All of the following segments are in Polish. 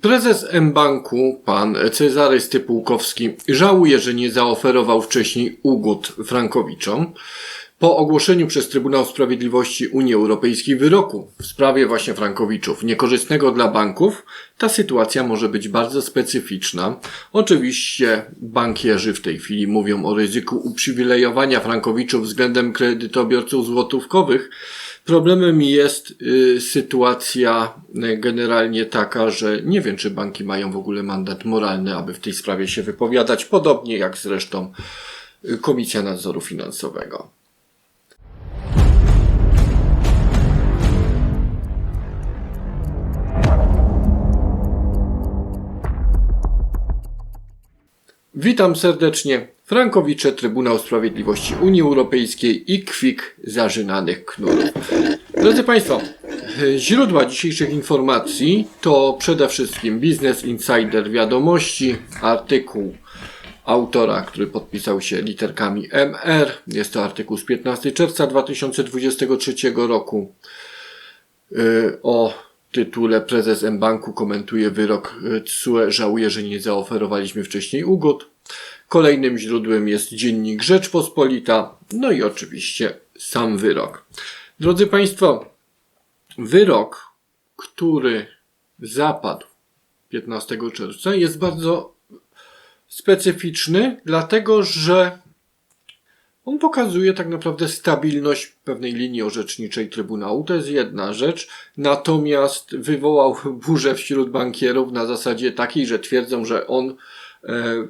Prezes M-Banku, pan Cezary Stypułkowski, żałuje, że nie zaoferował wcześniej ugód Frankowiczom. Po ogłoszeniu przez Trybunał Sprawiedliwości Unii Europejskiej wyroku w sprawie właśnie Frankowiczów, niekorzystnego dla banków, ta sytuacja może być bardzo specyficzna. Oczywiście bankierzy w tej chwili mówią o ryzyku uprzywilejowania Frankowiczów względem kredytobiorców złotówkowych. Problemem jest y, sytuacja y, generalnie taka, że nie wiem, czy banki mają w ogóle mandat moralny, aby w tej sprawie się wypowiadać, podobnie jak zresztą y, Komisja Nadzoru Finansowego. Witam serdecznie. Frankowicze, Trybunał Sprawiedliwości Unii Europejskiej i kwik zażynanych knurów. Drodzy Państwo, źródła dzisiejszych informacji to przede wszystkim Business Insider Wiadomości, artykuł autora, który podpisał się literkami MR. Jest to artykuł z 15 czerwca 2023 roku y, o tytule Prezes M-Banku komentuje wyrok TSUE, żałuje, że nie zaoferowaliśmy wcześniej ugód. Kolejnym źródłem jest dziennik Rzeczpospolita, no i oczywiście sam wyrok. Drodzy Państwo, wyrok, który zapadł 15 czerwca jest bardzo specyficzny, dlatego że on pokazuje tak naprawdę stabilność pewnej linii orzeczniczej Trybunału. To jest jedna rzecz. Natomiast wywołał burzę wśród bankierów na zasadzie takiej, że twierdzą, że on e,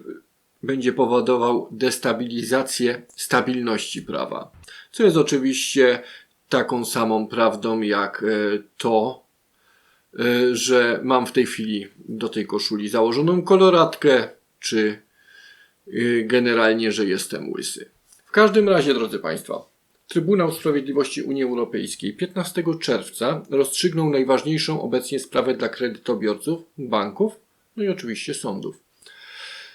będzie powodował destabilizację stabilności prawa. Co jest oczywiście taką samą prawdą jak e, to, e, że mam w tej chwili do tej koszuli założoną koloratkę, czy e, generalnie, że jestem łysy. W każdym razie, drodzy Państwo, Trybunał Sprawiedliwości Unii Europejskiej 15 czerwca rozstrzygnął najważniejszą obecnie sprawę dla kredytobiorców, banków, no i oczywiście sądów.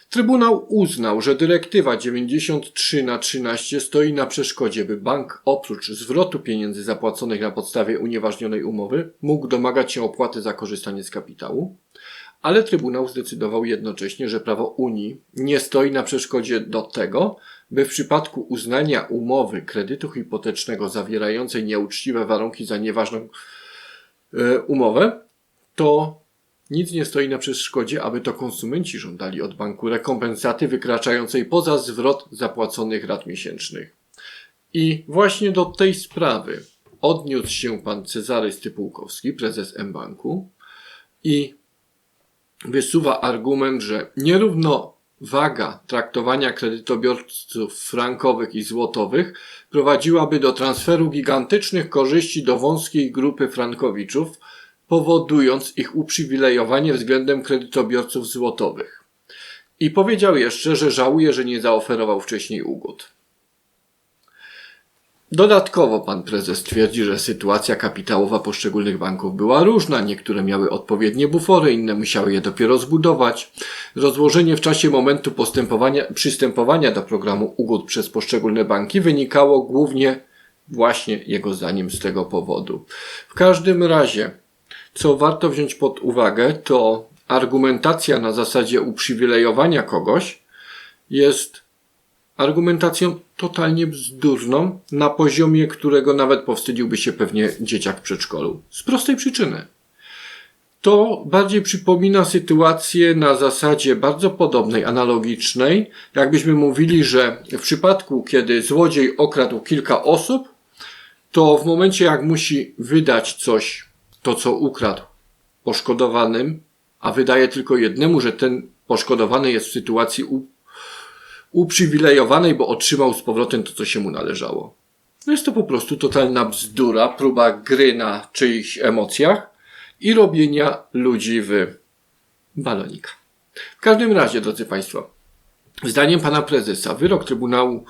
Trybunał uznał, że dyrektywa 93 na 13 stoi na przeszkodzie, by bank oprócz zwrotu pieniędzy zapłaconych na podstawie unieważnionej umowy mógł domagać się opłaty za korzystanie z kapitału, ale Trybunał zdecydował jednocześnie, że prawo Unii nie stoi na przeszkodzie do tego, by w przypadku uznania umowy kredytu hipotecznego zawierającej nieuczciwe warunki za nieważną e, umowę, to nic nie stoi na przeszkodzie, aby to konsumenci żądali od banku rekompensaty wykraczającej poza zwrot zapłaconych rat miesięcznych. I właśnie do tej sprawy odniósł się pan Cezary Stypułkowski, prezes M-Banku i wysuwa argument, że nierównowaga traktowania kredytobiorców frankowych i złotowych prowadziłaby do transferu gigantycznych korzyści do wąskiej grupy frankowiczów, powodując ich uprzywilejowanie względem kredytobiorców złotowych. I powiedział jeszcze, że żałuje, że nie zaoferował wcześniej ugód. Dodatkowo pan prezes twierdzi, że sytuacja kapitałowa poszczególnych banków była różna. Niektóre miały odpowiednie bufory, inne musiały je dopiero zbudować. Rozłożenie w czasie momentu postępowania, przystępowania do programu ugód przez poszczególne banki wynikało głównie właśnie jego zdaniem z tego powodu. W każdym razie co warto wziąć pod uwagę, to argumentacja na zasadzie uprzywilejowania kogoś jest argumentacją totalnie bzdurną, na poziomie którego nawet powstydziłby się pewnie dzieciak w przedszkolu. Z prostej przyczyny. To bardziej przypomina sytuację na zasadzie bardzo podobnej, analogicznej, jakbyśmy mówili, że w przypadku, kiedy złodziej okradł kilka osób, to w momencie jak musi wydać coś to, co ukradł poszkodowanym, a wydaje tylko jednemu, że ten poszkodowany jest w sytuacji uprzywilejowanej, bo otrzymał z powrotem to, co się mu należało. No jest to po prostu totalna bzdura, próba gry na czyichś emocjach i robienia ludzi w balonika. W każdym razie, drodzy Państwo, zdaniem pana prezesa, wyrok Trybunału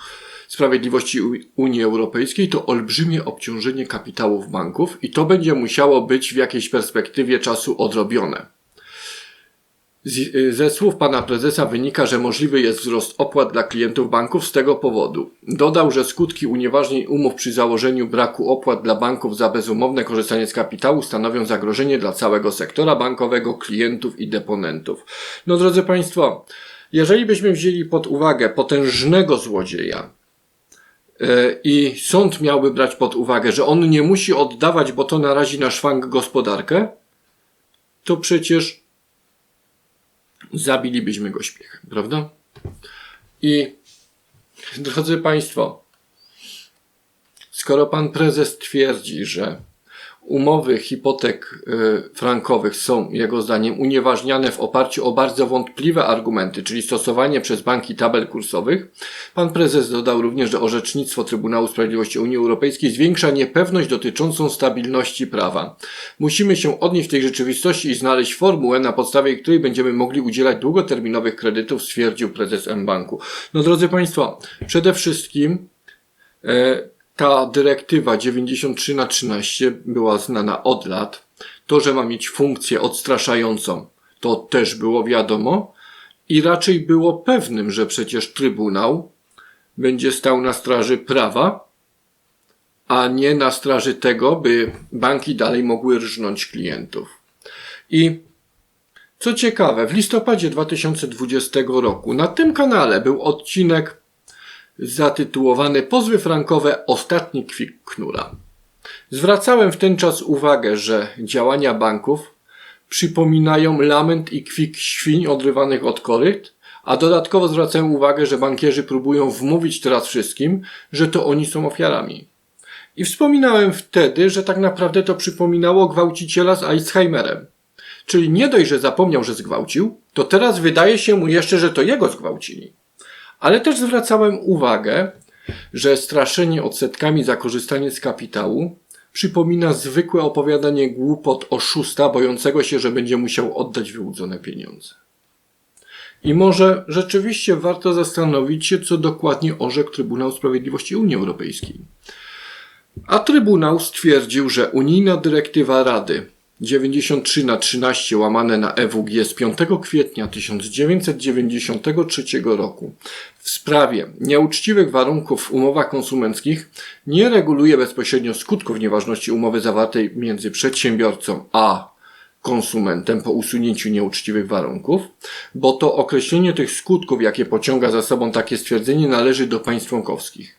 Sprawiedliwości Unii Europejskiej to olbrzymie obciążenie kapitałów banków i to będzie musiało być w jakiejś perspektywie czasu odrobione. Ze słów pana prezesa wynika, że możliwy jest wzrost opłat dla klientów banków z tego powodu. Dodał, że skutki unieważnień umów przy założeniu braku opłat dla banków za bezumowne korzystanie z kapitału stanowią zagrożenie dla całego sektora bankowego, klientów i deponentów. No drodzy Państwo, jeżeli byśmy wzięli pod uwagę potężnego złodzieja, i sąd miałby brać pod uwagę, że on nie musi oddawać, bo to narazi na szwank gospodarkę, to przecież zabilibyśmy go śmiechem, prawda? I drodzy Państwo, skoro pan prezes twierdzi, że umowy hipotek y, frankowych są jego zdaniem unieważniane w oparciu o bardzo wątpliwe argumenty, czyli stosowanie przez banki tabel kursowych, pan prezes dodał również, że orzecznictwo Trybunału Sprawiedliwości Unii Europejskiej zwiększa niepewność dotyczącą stabilności prawa. Musimy się odnieść w tej rzeczywistości i znaleźć formułę, na podstawie której będziemy mogli udzielać długoterminowych kredytów, stwierdził prezes M-Banku. No drodzy Państwo, przede wszystkim e, ta dyrektywa 93 na 13 była znana od lat. To, że ma mieć funkcję odstraszającą, to też było wiadomo i raczej było pewnym, że przecież Trybunał będzie stał na straży prawa, a nie na straży tego, by banki dalej mogły rżnąć klientów. I co ciekawe, w listopadzie 2020 roku na tym kanale był odcinek zatytułowany Pozwy frankowe Ostatni kwik knura. Zwracałem w ten czas uwagę, że działania banków przypominają lament i kwik świń odrywanych od koryt, a dodatkowo zwracałem uwagę, że bankierzy próbują wmówić teraz wszystkim, że to oni są ofiarami. I wspominałem wtedy, że tak naprawdę to przypominało gwałciciela z Alzheimerem. Czyli nie dość, że zapomniał, że zgwałcił, to teraz wydaje się mu jeszcze, że to jego zgwałcili. Ale też zwracałem uwagę, że straszenie odsetkami za korzystanie z kapitału przypomina zwykłe opowiadanie głupot oszusta, bojącego się, że będzie musiał oddać wyłudzone pieniądze. I może rzeczywiście warto zastanowić się, co dokładnie orzekł Trybunał Sprawiedliwości Unii Europejskiej. A Trybunał stwierdził, że unijna dyrektywa Rady 93 na 13 łamane na EWG z 5 kwietnia 1993 roku w sprawie nieuczciwych warunków w umowach konsumenckich nie reguluje bezpośrednio skutków nieważności umowy zawartej między przedsiębiorcą a konsumentem po usunięciu nieuczciwych warunków, bo to określenie tych skutków, jakie pociąga za sobą takie stwierdzenie, należy do państw członkowskich.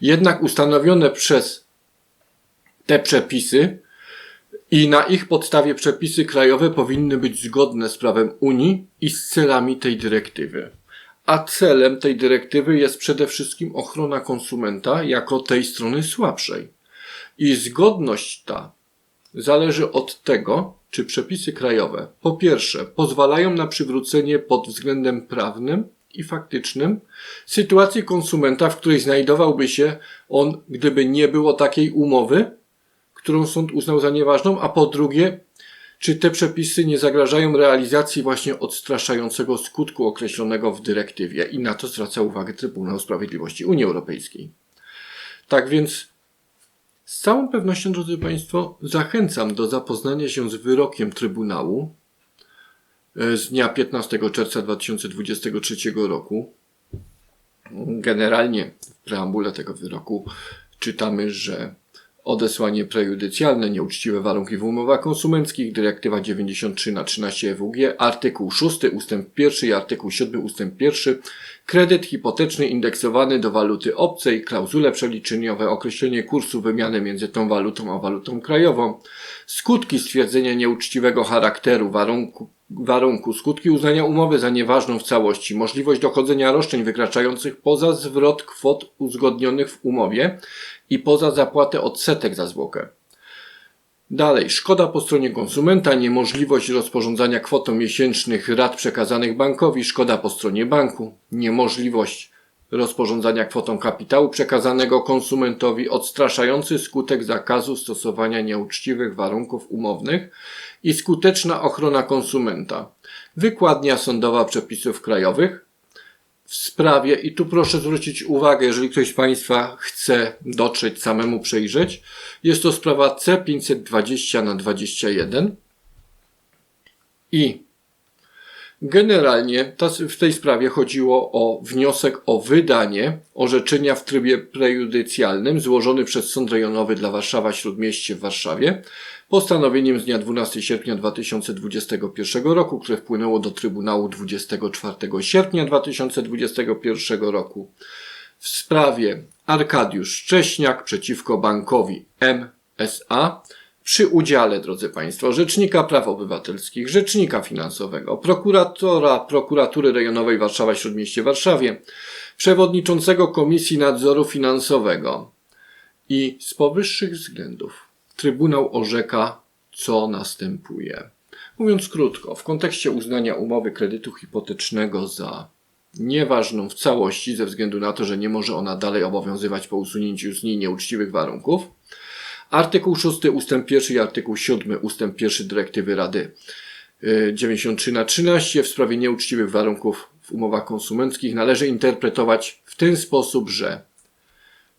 Jednak ustanowione przez te przepisy i na ich podstawie przepisy krajowe powinny być zgodne z prawem Unii i z celami tej dyrektywy. A celem tej dyrektywy jest przede wszystkim ochrona konsumenta jako tej strony słabszej. I zgodność ta zależy od tego, czy przepisy krajowe po pierwsze pozwalają na przywrócenie pod względem prawnym i faktycznym sytuacji konsumenta, w której znajdowałby się on, gdyby nie było takiej umowy, którą sąd uznał za nieważną, a po drugie, czy te przepisy nie zagrażają realizacji właśnie odstraszającego skutku określonego w dyrektywie i na to zwraca uwagę Trybunał Sprawiedliwości Unii Europejskiej. Tak więc z całą pewnością, drodzy Państwo, zachęcam do zapoznania się z wyrokiem Trybunału e, z dnia 15 czerwca 2023 roku. Generalnie w preambule tego wyroku czytamy, że odesłanie prejudycjalne, nieuczciwe warunki w umowach konsumenckich, dyrektywa 93 na 13 EWG, artykuł 6 ustęp 1 i artykuł 7 ustęp 1, kredyt hipoteczny indeksowany do waluty obcej, klauzule przeliczeniowe, określenie kursu wymiany między tą walutą a walutą krajową, skutki stwierdzenia nieuczciwego charakteru warunku, warunku, skutki uznania umowy za nieważną w całości, możliwość dochodzenia roszczeń wykraczających poza zwrot kwot uzgodnionych w umowie, i poza zapłatę odsetek za zwłokę. Dalej, szkoda po stronie konsumenta, niemożliwość rozporządzania kwotą miesięcznych rat przekazanych bankowi, szkoda po stronie banku, niemożliwość rozporządzania kwotą kapitału przekazanego konsumentowi, odstraszający skutek zakazu stosowania nieuczciwych warunków umownych i skuteczna ochrona konsumenta. Wykładnia sądowa przepisów krajowych, w sprawie, i tu proszę zwrócić uwagę, jeżeli ktoś z Państwa chce dotrzeć, samemu przejrzeć, jest to sprawa C520 na 21 i Generalnie w tej sprawie chodziło o wniosek o wydanie orzeczenia w trybie prejudycjalnym złożony przez Sąd Rejonowy dla Warszawa Śródmieście w Warszawie postanowieniem z dnia 12 sierpnia 2021 roku, które wpłynęło do Trybunału 24 sierpnia 2021 roku. W sprawie Arkadiusz Szcześniak przeciwko bankowi MSA przy udziale, drodzy Państwo, Rzecznika Praw Obywatelskich, Rzecznika Finansowego, prokuratora Prokuratury Rejonowej Warszawa Śródmieście Warszawie, przewodniczącego Komisji Nadzoru Finansowego. I z powyższych względów Trybunał orzeka, co następuje. Mówiąc krótko, w kontekście uznania umowy kredytu hipotecznego za nieważną w całości ze względu na to, że nie może ona dalej obowiązywać po usunięciu z niej nieuczciwych warunków, Artykuł 6 ustęp 1 i artykuł 7 ustęp 1 dyrektywy Rady y, 93 na 13 w sprawie nieuczciwych warunków w umowach konsumenckich. Należy interpretować w ten sposób, że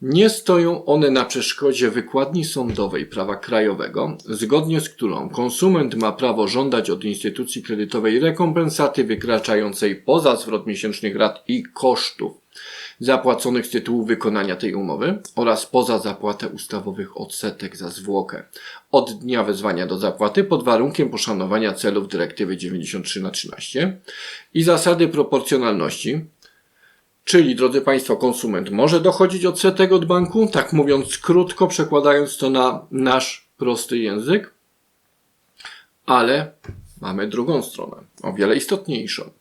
nie stoją one na przeszkodzie wykładni sądowej prawa krajowego, zgodnie z którą konsument ma prawo żądać od instytucji kredytowej rekompensaty wykraczającej poza zwrot miesięcznych rat i kosztów zapłaconych z tytułu wykonania tej umowy oraz poza zapłatę ustawowych odsetek za zwłokę. Od dnia wezwania do zapłaty pod warunkiem poszanowania celów dyrektywy 93 na 13 i zasady proporcjonalności, Czyli, drodzy Państwo, konsument może dochodzić odsetek od banku, tak mówiąc krótko, przekładając to na nasz prosty język, ale mamy drugą stronę, o wiele istotniejszą.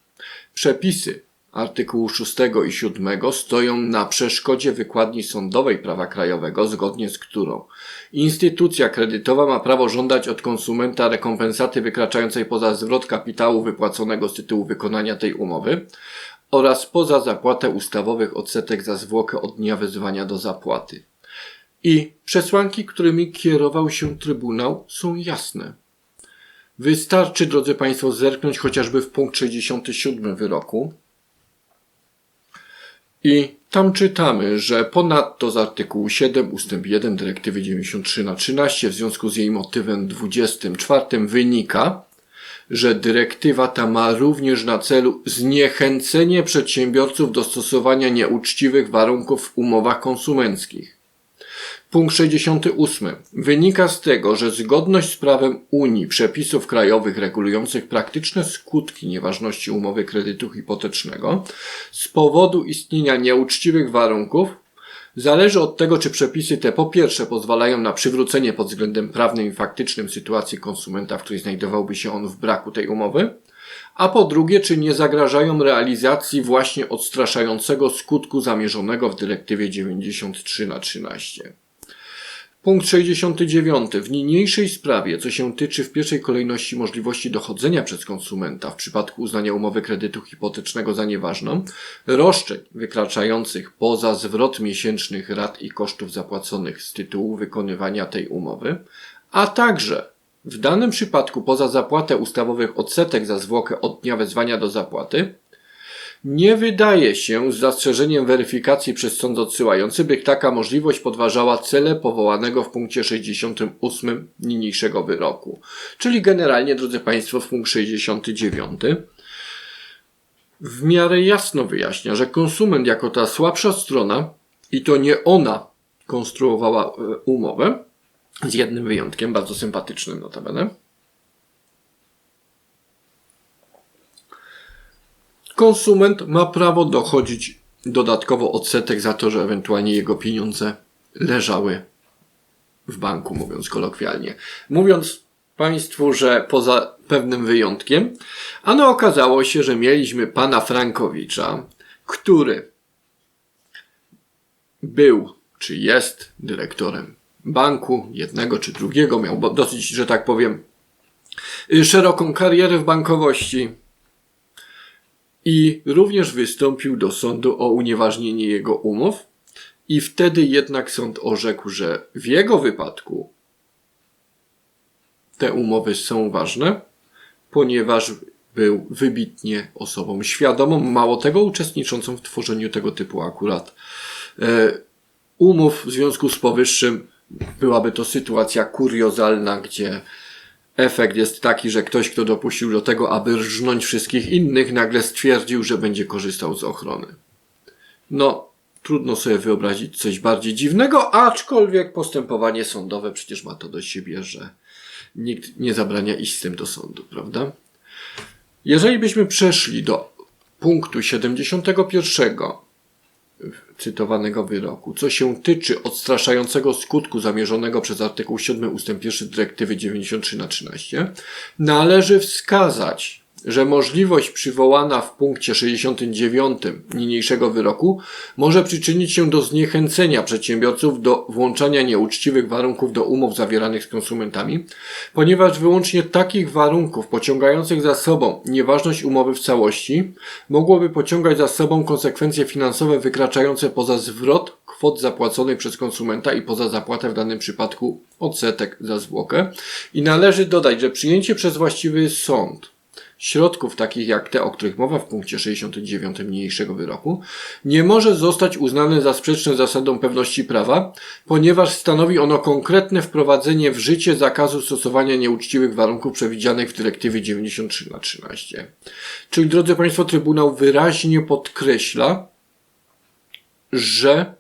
Przepisy artykułu 6 i 7 stoją na przeszkodzie wykładni sądowej prawa krajowego, zgodnie z którą instytucja kredytowa ma prawo żądać od konsumenta rekompensaty wykraczającej poza zwrot kapitału wypłaconego z tytułu wykonania tej umowy oraz poza zapłatę ustawowych odsetek za zwłokę od dnia wezwania do zapłaty. I przesłanki, którymi kierował się Trybunał, są jasne. Wystarczy, drodzy Państwo, zerknąć chociażby w punkt 67 wyroku. I tam czytamy, że ponadto z artykułu 7 ustęp 1 dyrektywy 93 na 13 w związku z jej motywem 24 wynika, że dyrektywa ta ma również na celu zniechęcenie przedsiębiorców do stosowania nieuczciwych warunków w umowach konsumenckich. Punkt 68. Wynika z tego, że zgodność z prawem Unii przepisów krajowych regulujących praktyczne skutki nieważności umowy kredytu hipotecznego z powodu istnienia nieuczciwych warunków Zależy od tego, czy przepisy te po pierwsze pozwalają na przywrócenie pod względem prawnym i faktycznym sytuacji konsumenta, w której znajdowałby się on w braku tej umowy, a po drugie, czy nie zagrażają realizacji właśnie odstraszającego skutku zamierzonego w dyrektywie 93 na 13. Punkt 69. W niniejszej sprawie, co się tyczy w pierwszej kolejności możliwości dochodzenia przez konsumenta w przypadku uznania umowy kredytu hipotecznego za nieważną, roszczeń wykraczających poza zwrot miesięcznych rat i kosztów zapłaconych z tytułu wykonywania tej umowy, a także w danym przypadku poza zapłatę ustawowych odsetek za zwłokę od dnia wezwania do zapłaty, nie wydaje się, z zastrzeżeniem weryfikacji przez sąd odsyłający, by taka możliwość podważała cele powołanego w punkcie 68 niniejszego wyroku. Czyli generalnie, drodzy Państwo, w punkt 69 w miarę jasno wyjaśnia, że konsument jako ta słabsza strona i to nie ona konstruowała e, umowę, z jednym wyjątkiem, bardzo sympatycznym notabene, konsument ma prawo dochodzić dodatkowo odsetek za to, że ewentualnie jego pieniądze leżały w banku, mówiąc kolokwialnie. Mówiąc Państwu, że poza pewnym wyjątkiem, ano okazało się, że mieliśmy pana Frankowicza, który był czy jest dyrektorem banku, jednego czy drugiego, miał dosyć, że tak powiem, szeroką karierę w bankowości i również wystąpił do sądu o unieważnienie jego umów i wtedy jednak sąd orzekł, że w jego wypadku te umowy są ważne, ponieważ był wybitnie osobą świadomą, mało tego uczestniczącą w tworzeniu tego typu akurat e, umów. W związku z powyższym byłaby to sytuacja kuriozalna, gdzie efekt jest taki, że ktoś, kto dopuścił do tego, aby rżnąć wszystkich innych, nagle stwierdził, że będzie korzystał z ochrony. No, trudno sobie wyobrazić coś bardziej dziwnego, aczkolwiek postępowanie sądowe przecież ma to do siebie, że nikt nie zabrania iść z tym do sądu, prawda? Jeżeli byśmy przeszli do punktu 71 cytowanego wyroku, co się tyczy odstraszającego skutku zamierzonego przez artykuł 7 ust. 1 dyrektywy 93 na 13, należy wskazać, że możliwość przywołana w punkcie 69 niniejszego wyroku może przyczynić się do zniechęcenia przedsiębiorców do włączania nieuczciwych warunków do umów zawieranych z konsumentami, ponieważ wyłącznie takich warunków pociągających za sobą nieważność umowy w całości mogłoby pociągać za sobą konsekwencje finansowe wykraczające poza zwrot kwot zapłaconych przez konsumenta i poza zapłatę w danym przypadku odsetek za zwłokę. I należy dodać, że przyjęcie przez właściwy sąd środków takich jak te, o których mowa w punkcie 69 niniejszego wyroku, nie może zostać uznane za sprzeczne z zasadą pewności prawa, ponieważ stanowi ono konkretne wprowadzenie w życie zakazu stosowania nieuczciwych warunków przewidzianych w dyrektywie 93 na 13. Czyli, drodzy Państwo, Trybunał wyraźnie podkreśla, że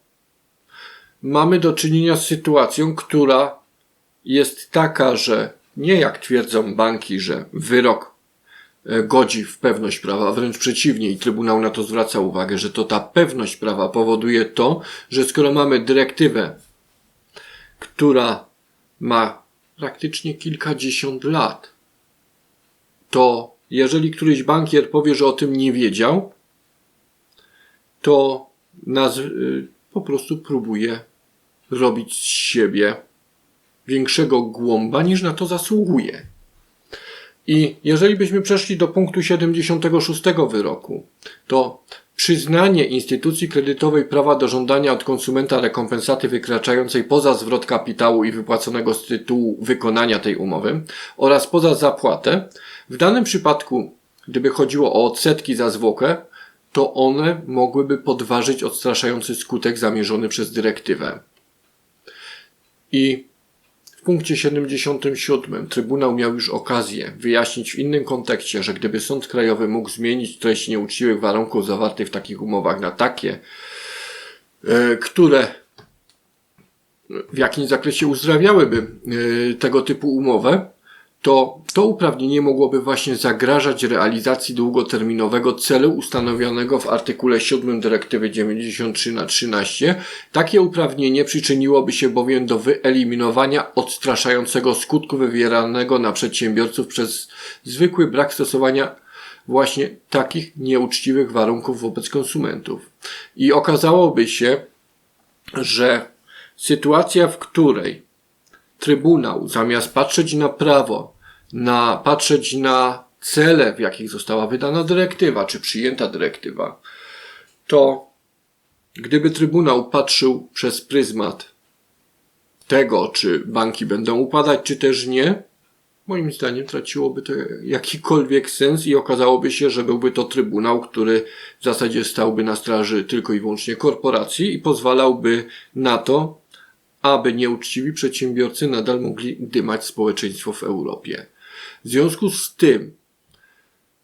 mamy do czynienia z sytuacją, która jest taka, że nie jak twierdzą banki, że wyrok godzi w pewność prawa, wręcz przeciwnie, i Trybunał na to zwraca uwagę, że to ta pewność prawa powoduje to, że skoro mamy dyrektywę, która ma praktycznie kilkadziesiąt lat, to jeżeli któryś bankier powie, że o tym nie wiedział, to naz- y, po prostu próbuje robić z siebie większego głąba niż na to zasługuje. I jeżeli byśmy przeszli do punktu 76 wyroku, to przyznanie instytucji kredytowej prawa do żądania od konsumenta rekompensaty wykraczającej poza zwrot kapitału i wypłaconego z tytułu wykonania tej umowy oraz poza zapłatę, w danym przypadku, gdyby chodziło o odsetki za zwłokę, to one mogłyby podważyć odstraszający skutek zamierzony przez dyrektywę. I punkcie 77 Trybunał miał już okazję wyjaśnić w innym kontekście, że gdyby Sąd Krajowy mógł zmienić treść nieuczciwych warunków zawartych w takich umowach na takie, e, które w jakimś zakresie uzdrawiałyby e, tego typu umowę, to to uprawnienie mogłoby właśnie zagrażać realizacji długoterminowego celu ustanowionego w artykule 7 dyrektywy 93 na 13. Takie uprawnienie przyczyniłoby się bowiem do wyeliminowania odstraszającego skutku wywieranego na przedsiębiorców przez zwykły brak stosowania właśnie takich nieuczciwych warunków wobec konsumentów. I okazałoby się, że sytuacja, w której Trybunał zamiast patrzeć na prawo, na patrzeć na cele, w jakich została wydana dyrektywa, czy przyjęta dyrektywa, to gdyby Trybunał patrzył przez pryzmat tego, czy banki będą upadać, czy też nie, moim zdaniem traciłoby to jakikolwiek sens i okazałoby się, że byłby to Trybunał, który w zasadzie stałby na straży tylko i wyłącznie korporacji i pozwalałby na to, aby nieuczciwi przedsiębiorcy nadal mogli dymać społeczeństwo w Europie. W związku z tym,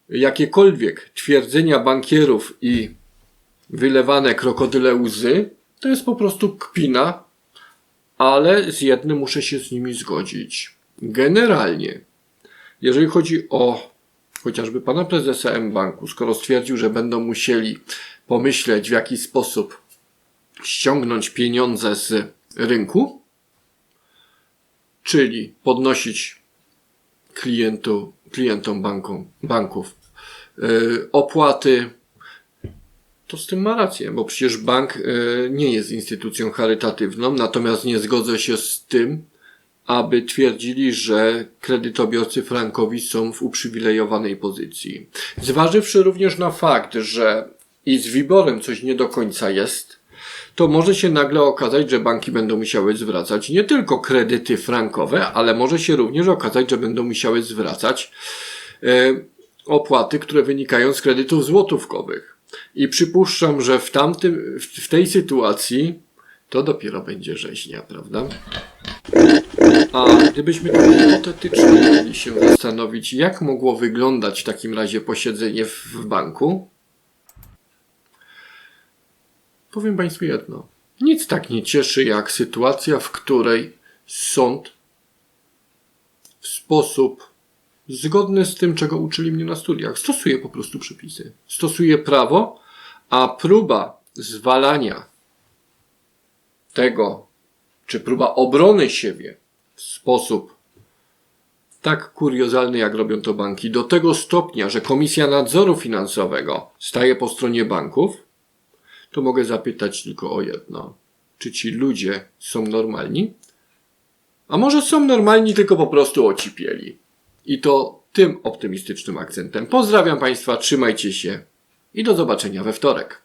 jakiekolwiek twierdzenia bankierów i wylewane krokodyle łzy, to jest po prostu kpina, ale z jednym muszę się z nimi zgodzić. Generalnie, jeżeli chodzi o chociażby pana prezesa M-Banku, skoro stwierdził, że będą musieli pomyśleć w jaki sposób ściągnąć pieniądze z rynku, czyli podnosić klientu, klientom bankom, banków yy, opłaty, to z tym ma rację, bo przecież bank yy, nie jest instytucją charytatywną, natomiast nie zgodzę się z tym, aby twierdzili, że kredytobiorcy frankowi są w uprzywilejowanej pozycji. Zważywszy również na fakt, że i z Wiborem coś nie do końca jest, to może się nagle okazać, że banki będą musiały zwracać nie tylko kredyty frankowe, ale może się również okazać, że będą musiały zwracać e, opłaty, które wynikają z kredytów złotówkowych. I przypuszczam, że w tamtym, w tej sytuacji to dopiero będzie rzeźnia, prawda? A gdybyśmy hipotetycznie mieli się zastanowić, jak mogło wyglądać w takim razie posiedzenie w banku? Powiem Państwu jedno. Nic tak nie cieszy jak sytuacja, w której sąd w sposób zgodny z tym, czego uczyli mnie na studiach, stosuje po prostu przepisy. Stosuje prawo, a próba zwalania tego, czy próba obrony siebie w sposób tak kuriozalny, jak robią to banki, do tego stopnia, że Komisja Nadzoru Finansowego staje po stronie banków, to mogę zapytać tylko o jedno. Czy ci ludzie są normalni? A może są normalni, tylko po prostu ocipieli? I to tym optymistycznym akcentem. Pozdrawiam Państwa, trzymajcie się i do zobaczenia we wtorek.